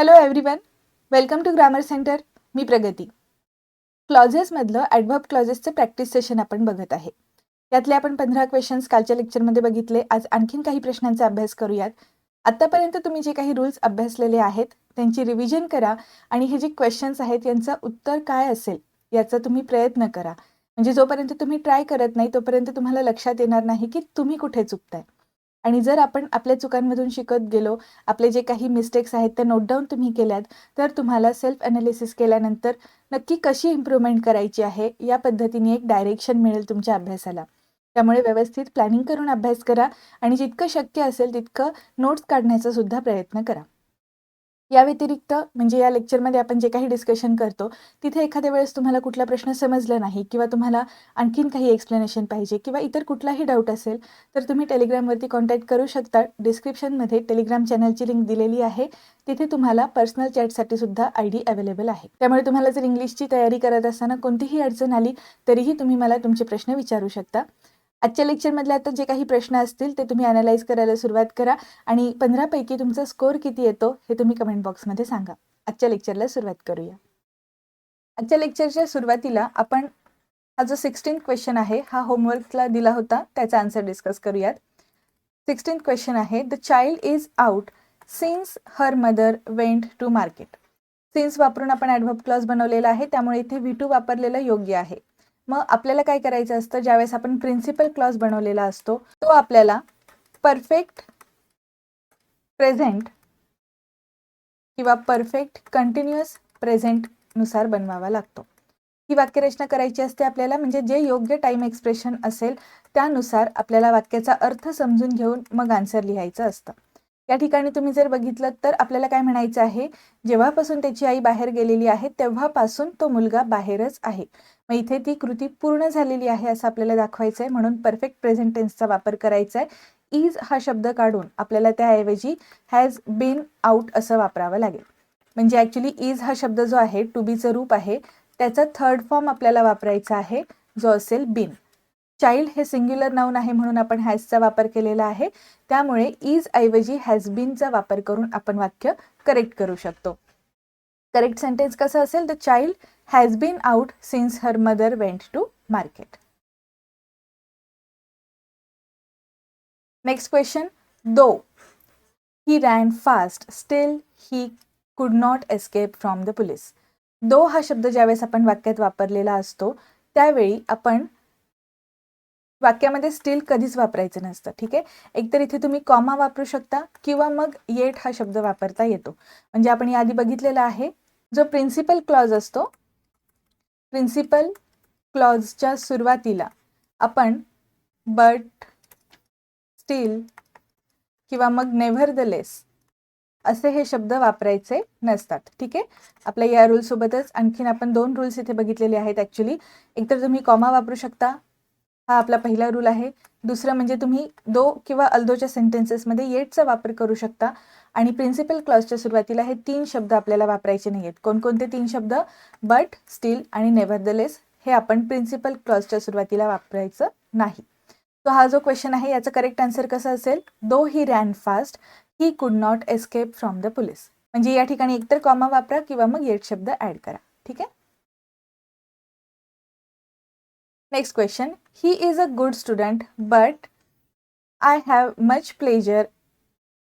Hello everyone welcome to grammar centre मी प्रगती. क्लॉजेसमधलं adverb क्लॉजेसचं practice session आपण बघत आहे. यातले आपण पंधरा क्वेश्चन्स कालच्या लेक्चरमध्ये बघितले. आज आणखीन काही प्रश्नांचा अभ्यास करूयात. आत्तापर्यंत तुम्ही जे काही रूल्स अभ्यासलेले आहेत त्यांची रिव्हिजन करा आणि हे जे क्वेश्चन्स आहेत यांचं उत्तर काय असेल याचा तुम्ही प्रयत्न करा. म्हणजे जोपर्यंत तुम्ही ट्राय करत नाही तोपर्यंत तुम्हाला लक्षात येणार नाही की तुम्ही कुठे चुकताय. आणि जर आपण आपल्या चुकांमधून शिकत गेलो आपले जे काही मिस्टेक्स आहेत ते नोट डाऊन तुम्ही केल्यात तर तुम्हाला सेल्फ अनालिसिस केल्यानंतर नक्की कशी इम्प्रूव्हमेंट करायची आहे या पद्धतीने एक डायरेक्शन मिळेल तुमच्या अभ्यासाला. त्यामुळे व्यवस्थित प्लॅनिंग करून अभ्यास करा आणि जितकं शक्य असेल तितकं नोट्स काढण्याचा सुद्धा प्रयत्न करा. या व्यतिरिक्त म्हणजे या लेक्चरमध्ये आपण जे काही डिस्कशन करतो तिथे एखाद्या वेळेस तुम्हाला कुठला प्रश्न समजला नाही किंवा तुम्हाला आणखीन काही एक्सप्लेनेशन पाहिजे किंवा इतर कुठलाही डाऊट असेल तर तुम्ही टेलिग्रामवरती कॉन्टॅक्ट करू शकता. डिस्क्रिप्शनमध्ये टेलिग्राम चॅनलची लिंक दिलेली आहे. तिथे तुम्हाला पर्सनल चॅटसाठी सुद्धा आय डी अवेलेबल आहे. त्यामुळे तुम्हाला जर इंग्लिशची तयारी करत असताना कोणतीही अडचण आली तरीही तुम्ही मला तुमचे प्रश्न विचारू शकता. आजच्या लेक्चरमधले आता जे काही प्रश्न असतील ते तुम्ही अनालाइज करायला सुरुवात करा आणि पंधरापैकी तुमचा स्कोअर किती येतो हे तुम्ही कमेंट बॉक्समध्ये सांगा. आजच्या लेक्चरला सुरुवात करूया. आजच्या लेक्चरच्या सुरुवातीला आपण हा जो सिक्स्टीन क्वेश्चन आहे हा होमवर्कला दिला होता त्याचा आन्सर डिस्कस करूयात. सिक्स्टीन क्वेश्चन आहे the child is out since her mother went to market since वापरून आपण ॲडव्हर्ब क्लॉज बनवलेला आहे त्यामुळे इथे व्ही टू वापरलेलं योग्य आहे. मग आपल्याला काय करायचं असतं? ज्यावेळेस आपण प्रिन्सिपल क्लॉज बनवलेला असतो तो आपल्याला परफेक्ट प्रेझेंट किंवा परफेक्ट कंटिन्युअस प्रेझेंटनुसार बनवावा लागतो. ही वाक्यरचना करायची असते आपल्याला म्हणजे जे योग्य टाईम एक्सप्रेशन असेल त्यानुसार आपल्याला वाक्याचा अर्थ समजून घेऊन मग आन्सर लिहायचं असतं. या ठिकाणी तुम्ही जर बघितलं तर आपल्याला काय म्हणायचं आहे? जेव्हापासून त्याची आई बाहेर गेलेली आहे तेव्हापासून तो मुलगा बाहेरच आहे. मग इथे ती कृती पूर्ण झालेली आहे असं आपल्याला दाखवायचं आहे म्हणून परफेक्ट प्रेझेंट टेन्सचा वापर करायचा आहे इज हा शब्द काढून आपल्याला त्याऐवजी हॅज बीन आउट असं वापरावं लागेल. म्हणजे ॲक्च्युली इज हा शब्द जो आहे टू बीचं रूप आहे त्याचा थर्ड फॉर्म आपल्याला वापरायचा आहे जो असेल बिन चाइल्ड हे सिंग्युलर नाऊन आहे म्हणून आपण हॅजचा वापर केलेला आहे. त्यामुळे इज ऐवजी हॅज बीनचा वापर करून आपण वाक्य करेक्ट करू शकतो. करेक्ट सेंटेन्स कसं असेल? The child has been out since her mother went to market next question though he ran fast still he could not escape from the police though हा शब्द ज्यावेळेस आपण वाक्यात वापरलेला असतो त्यावेळी आपण वाक्यामध्ये स्टील कधीच वापरायचं नसतं ठीक आहे? एकतर इथे तुम्ही कॉमा वापरू शकता किंवा मग येट हा शब्द वापरता येतो. म्हणजे आपण याआधी बघितलेला आहे जो प्रिन्सिपल क्लॉज असतो प्रिन्सिपल क्लॉजच्या सुरुवातीला आपण बट स्टील किंवा मग नेव्हर द लेस असे हे शब्द वापरायचे नसतात ठीक आहे? आपल्या या रूलसोबतच आणखीन आपण दोन रूल्स इथे बघितलेले आहेत ॲक्च्युली एकतर तुम्ही कॉमा वापरू शकता हा आपला पहिला रूल आहे. दुसरं म्हणजे तुम्ही दो किंवा अल्दोच्या सेंटेन्सेसमध्ये येटचा वापर करू शकता. आणि प्रिन्सिपल क्लॉजच्या सुरुवातीला हे तीन शब्द आपल्याला वापरायचे नाही आहेत कोणकोणते तीन शब्द? बट स्टील आणि नेव्हरदलेस हे आपण प्रिन्सिपल क्लॉजच्या सुरुवातीला वापरायचं नाही. तो हा जो क्वेश्चन आहे याचा करेक्ट आन्सर कसा असेल? दो ही ran fast he could not escape from the police म्हणजे या ठिकाणी एकतर कॉमा वापरा किंवा मग येट शब्द ॲड करा. ठीक आहे? Next question he is a good student but I have much pleasure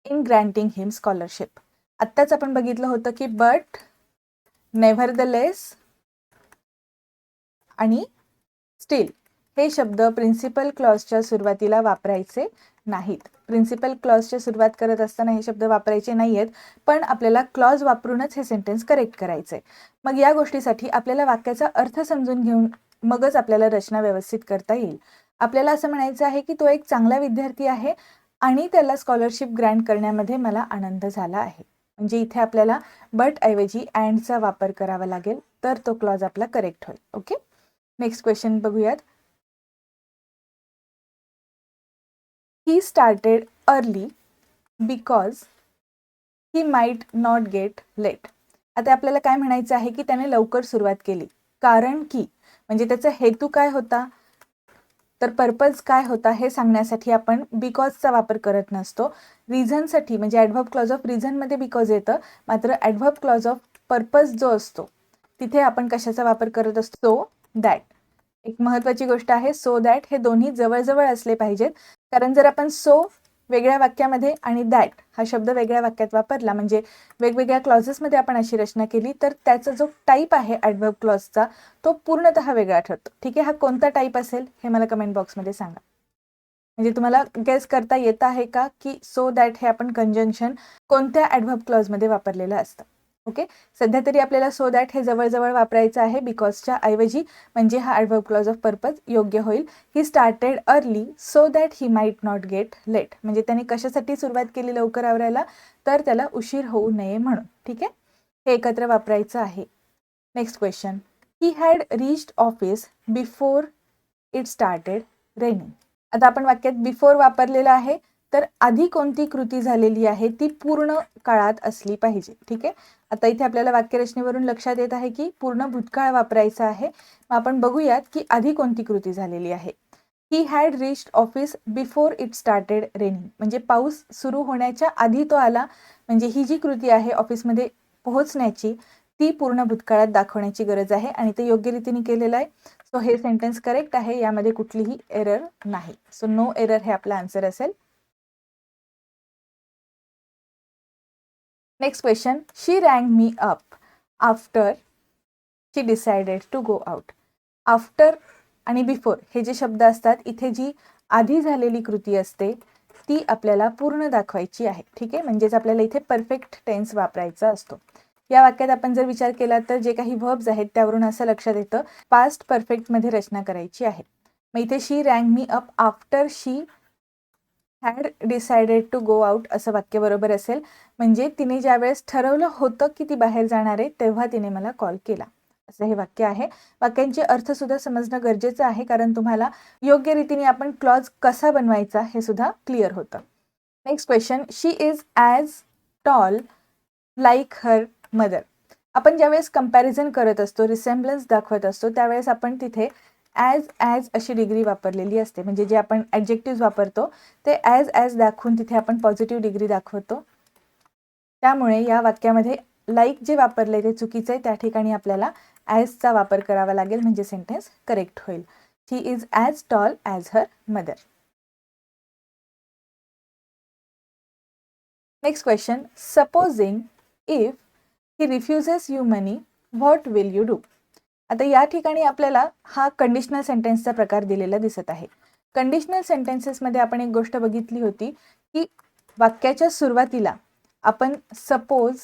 in granting him scholarship आत्ताच आपण बघितलं होतं की बट नेव्हर द लेस आणि स्टील हे शब्द प्रिन्सिपल क्लॉजच्या सुरुवातीला वापरायचे नाहीत. प्रिन्सिपल क्लॉजच्या सुरुवात करत असताना हे शब्द वापरायचे नाही आहेत पण आपल्याला क्लॉज वापरूनच हे सेंटेन्स करेक्ट करायचे मग या गोष्टीसाठी आपल्याला वाक्याचा अर्थ समजून घेऊन मगच आपल्याला रचना व्यवस्थित करता येईल. आपल्याला असं म्हणायचं आहे की तो एक चांगला विद्यार्थी आहे आणि त्याला स्कॉलरशिप ग्रँट करण्यामध्ये मला आनंद झाला आहे. म्हणजे इथे आपल्याला बट ऐवजी अँडचा वापर करावा लागेल तर तो क्लॉज आपला करेक्ट होईल. ओके नेक्स्ट क्वेश्चन बघूयात. He started early because he might not get late आता आपल्याला काय म्हणायचं आहे की त्याने लवकर सुरुवात केली. कारण की म्हणजे त्याचा हेतू काय होता? तर पर्पज काय होता हे सांगण्यासाठी आपण बिकॉजचा वापर करत नसतो. रिझनसाठी म्हणजे ॲडव्हर्ब क्लॉज ऑफ रिझनमध्ये बिकॉज येतं. मात्र ॲडव्हर्ब क्लॉज ऑफ पर्पज जो असतो तिथे आपण कशाचा वापर करत असतो? सो दॅट एक महत्त्वाची गोष्ट आहे सो दॅट हे दोन्ही जवळजवळ असले पाहिजेत. कारण जर आपण सो वेगळ्या वाक्यामध्ये आणि दॅट हा शब्द वेगळ्या वाक्यात वापरला. म्हणजे वेगवेगळ्या क्लॉजेसमध्ये आपण अशी रचना केली तर त्याचा जो टाईप आहे ॲडव्हर्ब क्लॉजचा तो पूर्णतः वेगळा ठरतो. ठीक आहे? हा कोणता टाईप असेल हे मला कमेंट बॉक्समध्ये सांगा. म्हणजे तुम्हाला गेस करता येत आहे का की सो दॅट हे आपण कंजंक्शन कोणत्या ॲडव्हर्ब क्लॉजमध्ये वापरलेलं असतं? ओके? सध्या तरी आपल्याला सो दॅट हे जवळजवळ वापरायचं आहे बिकॉजच्या ऐवजी म्हणजे हा ॲडव्हर्ब क्लॉज ऑफ पर्पज योग्य होईल. He started early so that he might not get late म्हणजे त्याने कशासाठी सुरुवात केली लवकर आवरायला? तर त्याला उशीर होऊ नये म्हणून. ठीक आहे? हे एकत्र वापरायचं आहे. Next question he had reached office before it started raining आता आपण वाक्यात बिफोर वापरलेलं आहे. तर आधी कोणती कृती झालेली आहे ती पूर्ण काळात असली पाहिजे. ठीक आहे? आता इथे आपल्याला वाक्यरचनेवरून लक्षात येत आहे की पूर्ण भूतकाळ वापरायचा आहे. मग आपण बघूयात की आधी कोणती कृती झालेली आहे. He had reached office before it started raining म्हणजे पाऊस सुरू होण्याच्या आधी तो आला. म्हणजे ही जी कृती आहे ऑफिसमध्ये पोहोचण्याची ती पूर्ण भूतकाळात दाखवण्याची गरज आहे आणि ते योग्य रीतीने केलेलं आहे. सो हे सेंटेन्स करेक्ट आहे. यामध्ये कुठलीही एरर नाही. सो नो एरर हे आपला आन्सर असेल. Next question she rang me up after she decided to go out after आणि बिफोर हे जे शब्द असतात इथे जी आधी झालेली कृती असते ती आपल्याला पूर्ण दाखवायची आहे. ठीक आहे? म्हणजेच आपल्याला इथे परफेक्ट टेन्स वापरायचा असतो. या वाक्यात आपण जर विचार केला तर जे काही व्हर्ब्स आहेत त्यावरून असं लक्षात येतं पास्ट परफेक्टमध्ये रचना करायची आहे. मग इथे she rang me up after she had decided to go out असं वाक्य बरोबर असेल. म्हणजे तिने ज्यावेळेस ठरवलं होतं की ती बाहेर जाणार आहे तेव्हा तिने मला कॉल केला. असं हे वाक्य आहे. वाक्यांचे अर्थ सुद्धा समजणं गरजेचं आहे कारण तुम्हाला योग्य रीतीने आपण क्लॉज कसा बनवायचा हे सुद्धा क्लिअर होतं. Next question she is as tall like her mother आपण ज्यावेळेस कंपॅरिझन करत असतो रिसेम्बलन्स दाखवत असतो त्यावेळेस आपण तिथे ॲज ॲज अशी डिग्री वापरलेली असते. म्हणजे जे आपण ॲडजेक्टिव्ह वापरतो ते ॲज ॲज दाखवून तिथे आपण पॉझिटिव्ह डिग्री दाखवतो. त्यामुळे या वाक्यामध्ये लाईक जे वापरले ते चुकीचं आहे त्या ठिकाणी आपल्याला ॲजचा वापर करावा लागेल. म्हणजे सेंटेन्स करेक्ट होईल. He is as tall as her mother next question supposing if he refuses you money what will you do आता या ठिकाणी आपल्याला हा कंडिशनल सेंटेन्सचा प्रकार दिलेला दिसत आहे. कंडिशनल सेंटेन्सेसमध्ये आपण एक गोष्ट बघितली होती की वाक्याच्या सुरुवातीला आपण सपोज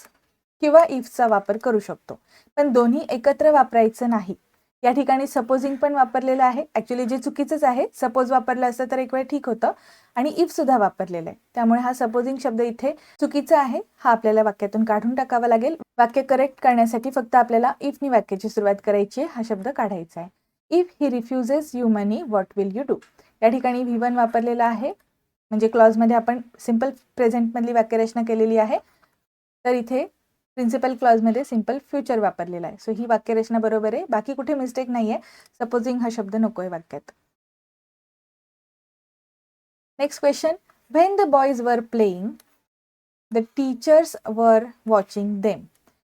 किंवा इफचा वापर करू शकतो. पण दोन्ही एकत्र वापरायचं नाही. या ठिकाणी सपोजिंग पण वापरलेलं आहे. ॲक्च्युली जे चुकीचंच आहे सपोज वापरलं असतं तर एक वेळ ठीक होतं आणि इफ सुद्धा वापरलेलं आहे. त्यामुळे हा सपोजिंग शब्द इथे चुकीचा आहे. हा आपल्याला वाक्यातून काढून टाकावा लागेल. वाक्य करेक्ट करण्यासाठी फक्त आपल्याला इफनी वाक्याची सुरुवात करायची आहे हा शब्द काढायचा आहे. If he refuses you money what will you do या ठिकाणी व्ही वन वापरलेला आहे. म्हणजे क्लॉजमध्ये आपण सिंपल प्रेझेंटमधली वाक्यरचना केलेली आहे. तर इथे प्रिन्सिपल क्लॉजमध्ये सिंपल फ्युचर वापरलेला आहे. सो ही वाक्यरचना बरोबर आहे. बाकी कुठे मिस्टेक नाही आहे सपोजिंग हा शब्द नको आहे वाक्यात. Next question when the boys were playing the teachers were watching them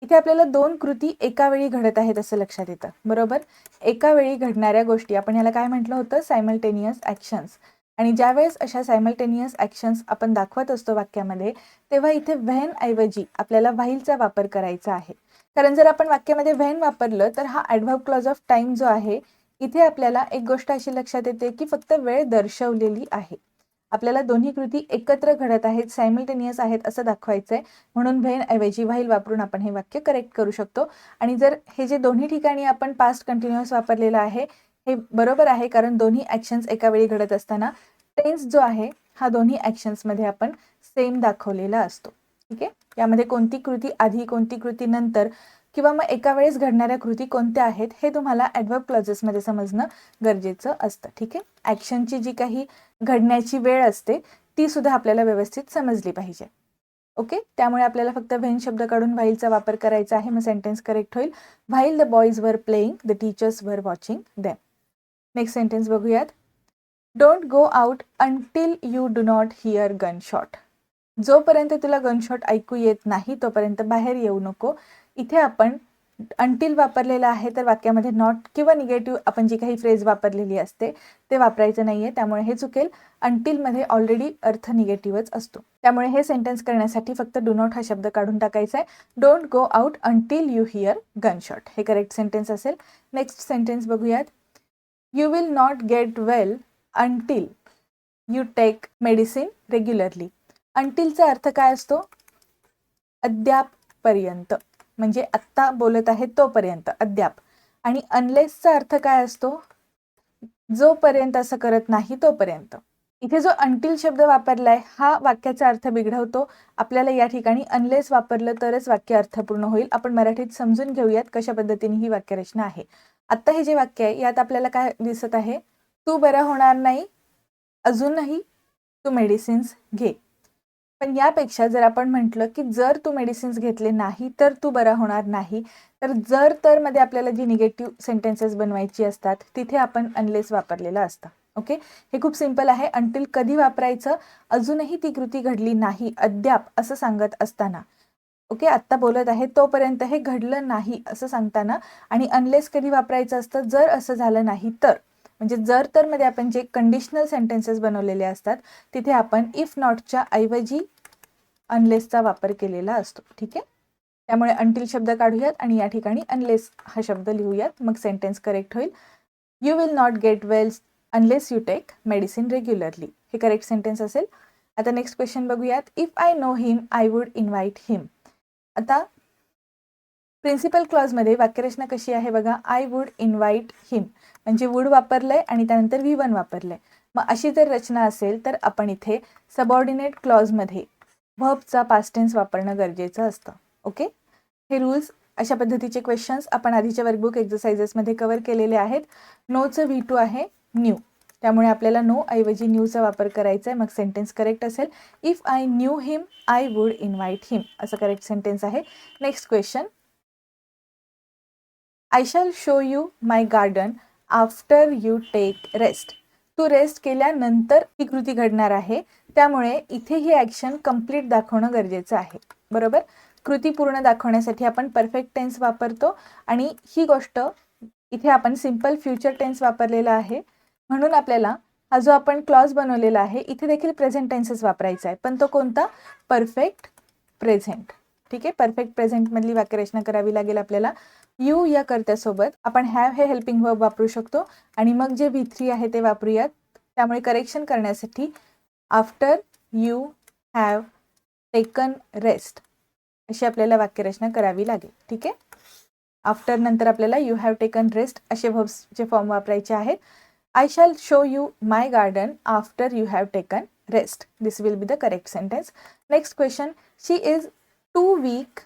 इथे आपल्याला दोन कृती एका वेळी घडत आहेत असं लक्षात येतं. बरोबर? एका वेळी घडणाऱ्या गोष्टी. आपण याला काय म्हटलं होतं? सायमल्टेनियस ॲक्शन्स आणि ज्यावेळेस अशा सायमल्टेनियस ॲक्शन्स आपण दाखवत असतो वाक्यामध्ये तेव्हा इथे व्हॅन ऐवजी आपल्याला व्हाईलचा वापर करायचा आहे. कारण जर आपण वाक्यामध्ये व्हॅन वापरलं तर हा ॲडव्हर्ब क्लॉज ऑफ टाईम जो आहे इथे आपल्याला एक गोष्ट अशी लक्षात येते की फक्त वेळ दर्शवलेली आहे. आपल्याला दोन्ही कृती एकत्र घडत आहेत सायमल्टेनियस आहेत असं दाखवायचं आहे म्हणून व्हेन ऐवजी व्हाईल वापरून आपण हे वाक्य करेक्ट करू शकतो. आणि जर हे जे दोन्ही ठिकाणी आपण पास्ट कंटिन्युअस वापरलेलं आहे हे बरोबर आहे कारण दोन्ही ॲक्शन्स एका वेळी घडत असताना टेन्स जो आहे हा दोन्ही ॲक्शन्समध्ये आपण सेम दाखवलेला असतो. ठीक आहे? यामध्ये कोणती कृती आधी कोणती कृती नंतर किंवा मग एका वेळेस घडणाऱ्या कृती कोणत्या आहेत हे तुम्हाला ॲडवर्ब क्लॉजेसमध्ये समजणं गरजेचं असतं. ठीक आहे? ॲक्शनची जी काही घडण्याची वेळ असते ती सुद्धा आपल्याला व्यवस्थित समजली पाहिजे. ओके त्यामुळे आपल्याला फक्त व्हेन शब्द काढून व्हाईलचा वापर करायचा आहे मग सेंटेन्स करेक्ट होईल. While the boys were playing the teachers were watching them next sentence बघूयात. Don't go out until you do not hear gunshot जोपर्यंत तुला गनशॉट ऐकू येत नाही तोपर्यंत बाहेर येऊ नको. इथे आपण अंटिल वापरलेलं आहे तर वाक्यामध्ये नॉट किंवा निगेटिव्ह आपण जी काही फ्रेज वापरलेली असते ते वापरायचं नाही आहे त्यामुळे हे चुकेल. अंटिलमध्ये ऑलरेडी अर्थ निगेटिव्हच असतो. त्यामुळे हे सेंटेन्स करण्यासाठी फक्त डू नॉट हा शब्द काढून टाकायचा आहे don't go out until you hear gunshot हे करेक्ट सेंटेन्स असेल. नेक्स्ट सेंटेन्स बघूयात. You will not get well until you take medicine regularly अंटिलचा अर्थ काय असतो? अद्यापपर्यंत. म्हणजे आत्ता बोलत आहे तोपर्यंत अद्याप. आणि अनलेसचा अर्थ काय असतो? जोपर्यंत असं करत नाही तोपर्यंत. इथे जो अंटिल शब्द वापरलाय हा वाक्याचा अर्थ बिघडवतो. आपल्याला या ठिकाणी अनलेस वापरलं तरच वाक्य अर्थपूर्ण होईल. आपण मराठीत समजून घेऊयात कशा पद्धतीने ही वाक्यरचना आहे. आत्ता हे जे वाक्य आहे यात आपल्याला काय दिसत आहे? तू बरं होणार नाही अजूनही तू मेडिसिन्स घे. पण यापेक्षा जर आपण म्हटलं की जर तू मेडिसिन्स घेतले नाही तर तू बरा होणार नाही. तर जर तर मध्ये आपल्याला जी निगेटिव्ह सेंटेन्सेस बनवायची असतात तिथे आपण अनलेस वापरलेलं असतं. ओके हे खूप सिंपल आहे. अंटिल कधी वापरायचं? अजूनही ती कृती घडली नाही अद्याप असं सांगत असताना. ओके आत्ता बोलत आहे तोपर्यंत हे घडलं नाही असं सांगताना आणि अनलेस कधी वापरायचं असतं जर असं झालं नाही तर. म्हणजे जर तर मध्ये आपण जे कंडिशनल सेंटेन्सेस बनवलेले असतात तिथे आपण इफ नॉटच्या ऐवजी अनलेसचा वापर केलेला असतो ठीक आहे? त्यामुळे अंटिल शब्द काढूयात आणि या ठिकाणी अनलेस हा शब्द लिहूयात मग सेंटेन्स करेक्ट होईल. You will not get wells unless you take medicine regularly हे करेक्ट सेंटेन्स असेल. आता नेक्स्ट क्वेश्चन बघूयात. If I know him I would invite him आता प्रिन्सिपल क्लॉजमध्ये वाक्यरचना कशी आहे बघा आय वुड इन्व्हाइट हिम म्हणजे वूड वापरलंय आणि त्यानंतर व्ही वन वापरलंय. मग अशी जर रचना असेल तर आपण इथे सबऑर्डिनेट क्लॉजमध्ये व्हबचा पास्टेन्स वापरणं गरजेचं असतं. ओके हे रूल्स अशा पद्धतीचे क्वेश्चन्स आपण आधीच्या वर्कबुक एक्झरसाइजेसमध्ये कवर केलेले आहेत. नोचं व्ही टू आहे न्यू त्यामुळे आपल्याला नो ऐवजी न्यूचा वापर करायचा आहे मग सेंटेन्स करेक्ट असेल. If I knew him I would invite him असं करेक्ट सेंटेन्स आहे. Next question I shall show you my garden after you take rest Tu rest केल्यानंतर ही कृती घडणार आहे. त्यामुळे इथे ही ॲक्शन कंप्लीट दाखवणं गरजेचं आहे. बरोबर? कृती पूर्ण दाखवण्यासाठी आपण परफेक्ट टेन्स वापरतो. आणि ही गोष्ट इथे आपण सिंपल फ्युचर टेन्स वापरलेला आहे. म्हणून आपल्याला हा जो आपण क्लॉज बनवलेला आहे इथे देखील प्रेझेंट टेन्सेस वापरायचा आहे. पण तो कोणता? परफेक्ट प्रेझेंट ठीक आहे? परफेक्ट प्रेझेंटमधली वाक्यरचना करावी लागेल आपल्याला. यू या कर्त्यासोबत आपण हॅव हे हेल्पिंग वर्ब वापरू शकतो. आणि मग जे व्ही थ्री आहे ते वापरूयात. त्यामुळे करेक्शन करण्यासाठी after you have taken rest अशी आपल्याला वाक्यरचना करावी लागेल. ठीक आहे? आफ्टर नंतर आपल्याला यू हॅव टेकन रेस्ट असे व्हर्ब्सचे फॉर्म वापरायचे आहेत. I shall show you my garden after you have taken rest this will be the correct sentence next question she is too weak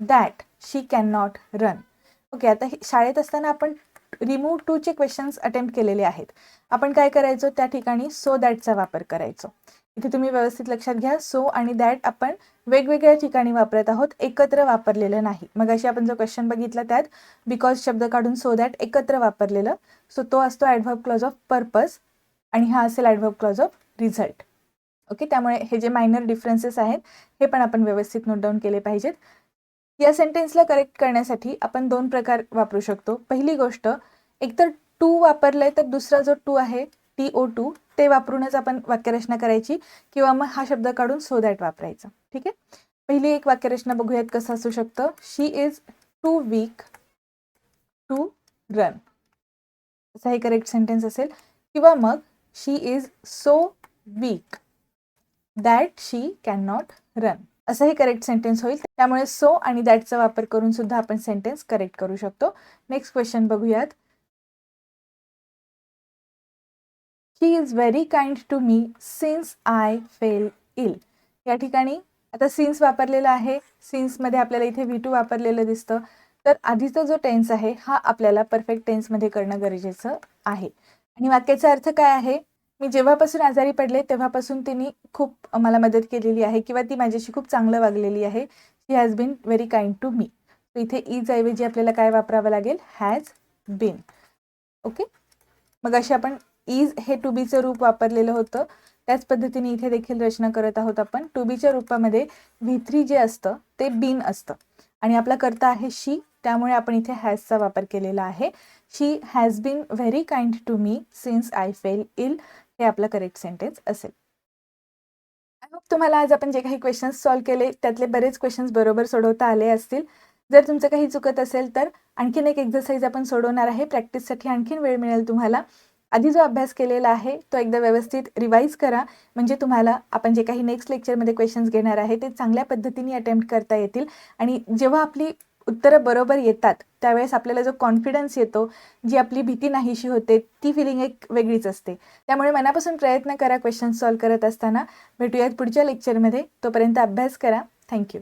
that she can not run okay आता शाळेत असताना आपण remove टूचे questions attempt केलेले आहेत. आपण काय करायचो? त्या ठिकाणी सो दॅटचा वापर करायचो. इथे तुम्ही व्यवस्थित लक्षात घ्या. सो आणि दॅट आपण वेगवेगळ्या ठिकाणी वापरत आहोत एकत्र वापरलेलं नाही. मग अशी आपण जो क्वेश्चन बघितला त्यात बिकॉज शब्द काढून सो दॅट एकत्र वापरलेलं सो तो असतो ॲडव्हर्ब क्लॉज ऑफ पर्पज आणि हा असेल adverb clause of result okay त्यामुळे हे जे मायनर डिफरन्सेस आहेत हे पण आपण व्यवस्थित नोट डाऊन केले पाहिजेत. या सेंटेन्सला करेक्ट करण्यासाठी आपण दोन प्रकार वापरू शकतो. पहिली गोष्ट एकतर टू वापरलंय तर दुसरा जो टू आहे टी ओ टू ते वापरूनच आपण वाक्यरचना करायची किंवा मग हा शब्द काढून सो दॅट वापरायचा. ठीक आहे? पहिली एक वाक्यरचना बघूयात कसं असू शकतं. She is too weak to run असं हे करेक्ट सेंटेन्स असेल. किंवा मग she is so weak that she can not run असं हे करेक्ट सेंटेन्स होईल. त्यामुळे सो आणि दॅटचा वापर करून सुद्धा आपण सेंटेन्स करेक्ट करू शकतो. नेक्स्ट क्वेश्चन बघूयात. He is very kind to me since I fell ill या ठिकाणी आता सिन्स वापरलेला आहे. सिन्समध्ये आपल्याला इथे व्ही टू वापरलेलं दिसतं. तर आधीचा जो टेन्स आहे हा आपल्याला परफेक्ट टेन्समध्ये करणं गरजेचं आहे. आणि वाक्याचा अर्थ काय आहे? मी जेव्हापासून आजारी पडले तेव्हापासून तिने खूप मला मदत केलेली आहे किंवा ती माझ्याशी खूप चांगलं वागलेली आहे. She has been very kind to me so इथे ईजऐवजी आपल्याला काय वापरावं लागेल? हॅज बीन ओके मग अशी आपण इज हे टू बीचं रूप वापरलेलं होतं. त्याच पद्धतीने इथे देखील रचना करत आहोत आपण. टू बीच्या रूपामध्ये व्ही थ्री जे असतं ते बीन असतं. आणि आपला करता आहे शी त्यामुळे आपण इथे हॅजचा वापर केलेला आहे. She has been very kind to me since I fell ill हे आपलं करेक्ट सेंटेन्स असेल. आय होप तुम्हाला आज आपण जे काही क्वेश्चन्स सॉल्व्ह केले त्यातले बरेच क्वेश्चन्स बरोबर सोडवता आले असतील. जर तुमचं काही चुकत असेल तर आणखीन एक एक्झरसाईज आपण सोडवणार आहे. प्रॅक्टिससाठी आणखीन वेळ मिळेल तुम्हाला. आधी जो अभ्यास केलेला आहे तो एकदा व्यवस्थित रिवाईज करा. म्हणजे तुम्हाला आपण जे काही नेक्स्ट लेक्चरमध्ये क्वेश्चन्स घेणार आहे ते चांगल्या पद्धतीने अटेम्प्ट करता येतील. आणि जेव्हा आपली उत्तरं बरोबर येतात त्यावेळेस आपल्याला जो कॉन्फिडन्स येतो जी आपली भीती नाहीशी होते ती फिलिंग एक वेगळीच असते. त्यामुळे मनापासून प्रयत्न करा क्वेश्चन सॉल्व करत असताना. भेटूयात पुढच्या लेक्चरमध्ये तोपर्यंत अभ्यास करा. थँक्यू